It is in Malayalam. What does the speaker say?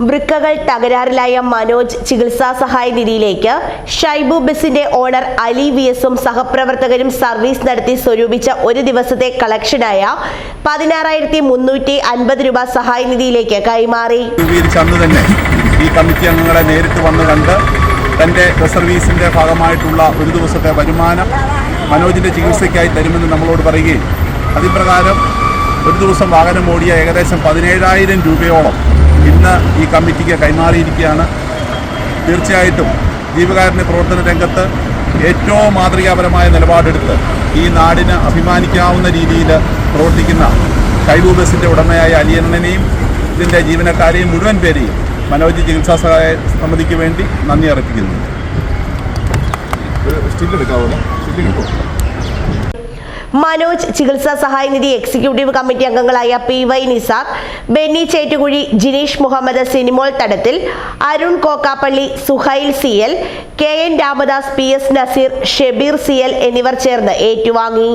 വൃക്കകൾ തകരാറിലായ മനോജ് ചികിത്സാ സഹായ നിധിയിലേക്ക്. ഷൈബു ബസിന്റെ ഓണർ അലി വി എസും സഹപ്രവർത്തകരും സർവീസ് നടത്തി സ്വരൂപിച്ച ഒരു ദിവസത്തെ കളക്ഷനായ പതിനാറായിരത്തി മുന്നൂറ്റി അൻപത് രൂപ സഹായ നിധിയിലേക്ക് കൈമാറി. തന്നെ ഈ കമ്മിറ്റി അംഗങ്ങളെ നേരിട്ട് വന്നു കണ്ട് തന്റെ സർവീസിന്റെ ഭാഗമായിട്ടുള്ള ഒരു ദിവസത്തെ വരുമാനം മനോജിന്റെ ചികിത്സയ്ക്കായി തരുമെന്ന് നമ്മളോട് പറയുകയും അതിപ്രകാരം ഒരു ദിവസം വാഹനം ഓടിയ ഏകദേശം പതിനേഴായിരം രൂപയോളം ഇന്ന് ഈ കമ്മിറ്റിക്ക് കൈമാറിയിരിക്കുകയാണ്. തീർച്ചയായിട്ടും ജീവകാരുണ്യ പ്രവർത്തന രംഗത്ത് ഏറ്റവും മാതൃകാപരമായ നിലപാടെടുത്ത് ഈ നാടിന് അഭിമാനിക്കാവുന്ന രീതിയിൽ പ്രവർത്തിക്കുന്ന കൈവു ബസിന്റെ ഉടമയായ അലിയണ്ണനെയും ഇതിന്റെ ജീവനക്കാരെയും മുഴുവൻ പേരെയും മനോജ് ചികിത്സാ സഹായ സമിതിക്ക് വേണ്ടി നന്ദി അർപ്പിക്കുന്നു. മനോജ് ചികിത്സാ സഹായ നിധി എക്സിക്യൂട്ടീവ് കമ്മിറ്റി അംഗങ്ങളായ P Y Nisar Benny Chettukuzhi Jineesh Muhammad Sinimol Thadathil Arun Kokkappally Suhail C L K N Ramadas P S Nazeer Shebeer C L എന്നിവർ ചേർന്ന് ഏറ്റുവാങ്ങി.